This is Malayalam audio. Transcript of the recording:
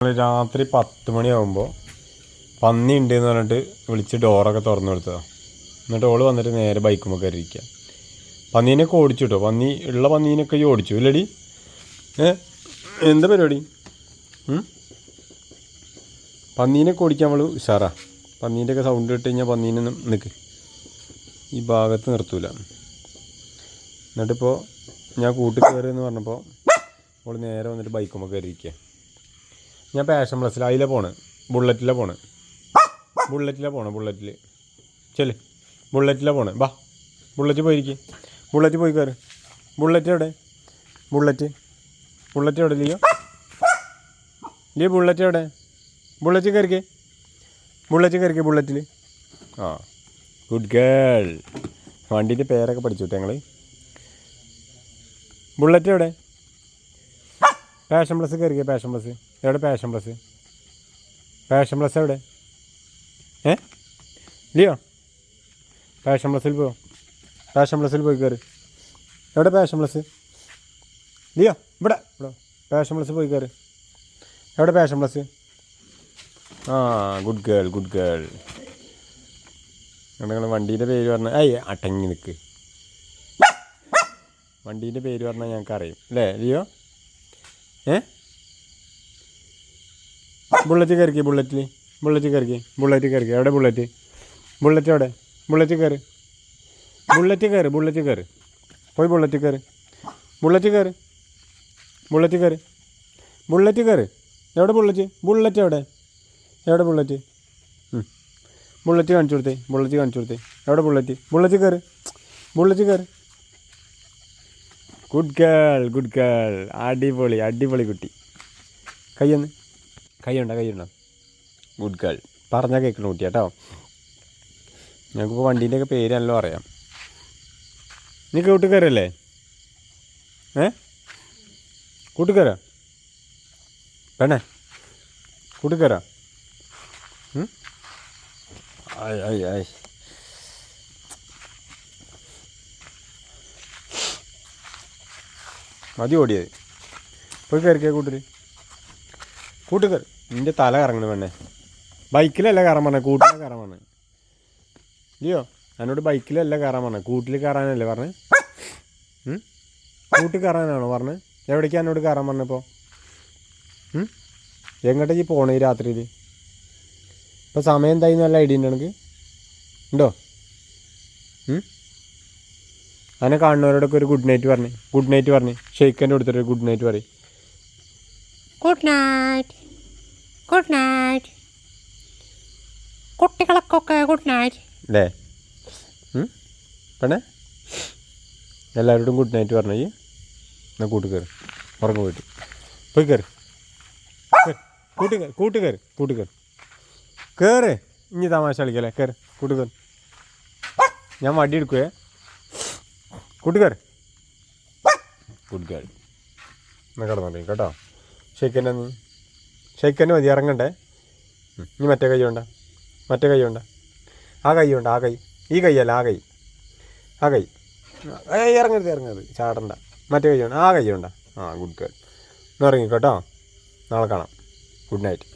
രാത്രി പത്ത് മണിയാകുമ്പോൾ പന്നി ഉണ്ട് എന്ന് പറഞ്ഞിട്ട് വിളിച്ച് ഡോറൊക്കെ തുറന്നു കൊടുത്തതാണ് എന്നിട്ട് ഓൾ വന്നിട്ട് നേരെ ബൈക്കുമ്പോൾ കയറിയിരിക്കുക പന്നീനൊക്കെ ഓടിച്ചു കേട്ടോ പന്നി ഉള്ള പന്നീനൊക്കെ ഓടിച്ചു. ഇല്ലടി? ഏ? എന്താ പരിപാടി? പന്നീനൊക്കെ ഓടിക്കാൻ അവൾ ഉഷാറാ. പന്നീന്റെ ഒക്കെ സൗണ്ട് ഇട്ട് കഴിഞ്ഞാൽ പന്നീനൊന്നും നിൽക്ക് ഈ ഭാഗത്ത് നിർത്തൂല. എന്നിട്ടിപ്പോൾ ഞാൻ കൂട്ടി എന്ന് പറഞ്ഞപ്പോൾ അവൾ നേരെ വന്നിട്ട് ബൈക്കുമ്പോൾ കയറിയിരിക്കുക ഞാൻ പാഷൻ പ്ലസ്സിൽ അതിലെ പോണ്. ബുള്ളറ്റിലെ പോണ്. ബുള്ളറ്റിലെ പോണ് ബുള്ളറ്റിൽ ചെൽ ബുള്ളറ്റിലെ പോണ്. ബാ. ബുള്ളറ്റ് പോയിരിക്കും. ബുള്ളറ്റ് പോയി കയറ് ബുള്ളറ്റ് എവിടെ? ബുള്ളറ്റ് ബുള്ളറ്റ് എവിടെ ലിയോ? ലിയോ ബുള്ളറ്റ് എവിടെ? ബുള്ളറ്റ് കയറിക്കേ ബുള്ളറ്റ് കയറിക്കേ ബുള്ളറ്റിൽ ആ. ഗുഡ് ഗേൾ വണ്ടീന്റെ പേരൊക്കെ പഠിച്ചു ഞങ്ങൾ ബുള്ളറ്റ് എവിടെ? പാഷൻ പ്ലസ് കയറിക്കേ പാഷൻ പ്ലസ് എവിടെ പാഷൻ പ്ലസ് പാഷൻ പ്ലസ് എവിടെ? ഏ? ഇല്ലയോ പാഷൻ പ്ലസ്സിൽ പോ. പാഷൻ പ്ലസ്സിൽ പോയി കയറി എവിടെ പാഷൻ പ്ലസ് ഇല്ലയോ ഇവിടെ. ഇവിടെ. പാഷൻ പ്ലസ് പോയി കയറി എവിടെ പാഷൻ പ്ലസ് ആ ഗുഡ് ഗേൾ ഗുഡ് ഗേൾ നിങ്ങൾ വണ്ടീന്റെ പേര് പറഞ്ഞാൽ അയ്യ അടങ്ങി നിൽക്ക് വണ്ടീന്റെ പേര് പറഞ്ഞാൽ ഞങ്ങൾക്ക് അറിയും. അല്ലേ ലിയോ? ഏ? ബുള്ളറ്റ് കയറിക്കേ ബുള്ളറ്റിൽ ബുള്ളറ്റ് കയറിക്കേ ബുള്ളറ്റ് കയറിക്കേ. എവിടെ ബുള്ളറ്റ്? ബുള്ളറ്റ് എവിടെ? ബുള്ളറ്റ് കയറി. ബുള്ളറ്റ് കയറി ബുള്ളറ്റ് കയറി. പോയി ബുള്ളറ്റ് കയറി. ബുള്ളറ്റ് കയറി. ബുള്ളറ്റ് കയറി. ബുള്ളറ്റ് കയറി. എവിടെ ബുള്ളറ്റ്? ബുള്ളറ്റ് എവിടെ? എവിടെ ബുള്ളറ്റ്. ബുള്ളറ്റ് കാണിച്ചു കൊടുത്തേ ബുള്ളറ്റ് കാണിച്ചു കൊടുത്തേ. എവിടെ ബുള്ളറ്റ്? ബുള്ളറ്റ് കയറി. ബുള്ളറ്റ് കയറി. Good girl good girl. അടിപൊളി അടിപൊളി കുട്ടി. കയ്യൊന്ന്. കൈയുണ്ടോ കയ്യുണ്ട ഗുഡ് ഗേൾ പറഞ്ഞാൽ കേൾക്കണ കുട്ടി കേട്ടോ. ഞങ്ങൾക്കിപ്പോൾ വണ്ടീന്റെയൊക്കെ പേരല്ലോ അറിയാം. നീ കൂട്ടുകാരല്ലേ? ഏ? കൂട്ടുകാരാ? വേണേ കൂട്ടുകാരാ? ആയ് ആയ് ആയ് മതി ഓടിയത്. പോയി കയറിക്കേ കൂട്ടിൽ കൂട്ടുകാർ നിന്റെ തല കറങ്ങണ പെണ്ണേ. ബൈക്കിലല്ല കയറാൻ പറഞ്ഞത് കൂട്ടിൽ കയറാൻ പറഞ്ഞത് ഇല്ലയോ എന്നോട് ബൈക്കിലല്ല കയറാൻ പറഞ്ഞത് കൂട്ടിൽ കയറാനല്ലേ പറഞ്ഞത് ഉം? കൂട്ടിൽ കയറാനാണോ പറഞ്ഞത് എവിടേക്കാണ് എന്നോട് കയറാൻ പറഞ്ഞപ്പോൾ എങ്ങോട്ടേക്ക് പോണേ ഈ രാത്രിയിൽ ഇപ്പോൾ സമയം എന്തായി നല്ല ഐഡിയ ഉണ്ട് എനിക്ക് ഉണ്ടോ? അങ്ങനെ കാണുന്നവരോടൊക്കെ ഒരു ഗുഡ് നൈറ്റ് പറഞ്ഞു ഗുഡ് നൈറ്റ് പറഞ്ഞു. ഷെയ്ക്കന്റെ കൊടുത്തിട്ട് ഗുഡ് നൈറ്റ് പറയും. ഗുഡ് നൈറ്റ് ഗുഡ് നൈറ്റ് കുട്ടികൾക്കൊക്കെ ഗുഡ് നൈറ്റ് അല്ലേ പെണ്ണേ? എല്ലാവരോടും ഗുഡ് നൈറ്റ് പറഞ്ഞു ഈ എന്നാ കൂട്ട് കയറി ഉറങ്ങു പോയിട്ട്. പോയി കയറി കൂട്ട് കൂട്ടുകയറി കൂട്ട് കയറി കൂട്ട് കയറി ഇനി തമാശ കളിക്കല്ലേ കയറി കൂട്ട് കയറി ഞാൻ വടി എടുക്കുവേ. കൂട്ട് കയറി എന്നാൽ എന്നാ കിടന്നോളി കേട്ടോ. ഷെയ്ക്കന്നെ നീ? ഷെയ്ക്കന്നെ മതി ഇറങ്ങണ്ടേ. ഇനി മറ്റേ കൈ കൊണ്ട മറ്റേ കൈ കൊണ്ട ആ കൈ ഉണ്ട് ആ കൈ. ഈ കൈയല്ല ആ കൈ. ആ കൈ. ഇറങ്ങരുത് ഇറങ്ങരുത്. ചാടണ്ട. മറ്റേ കൈ ഉണ്ട് ആ കൈ ഉണ്ട് ആ ഗുഡ് ഗേൾ ഇറങ്ങിക്കോട്ടോ ഇറങ്ങി കേട്ടോ നാളെ കാണാം. Good night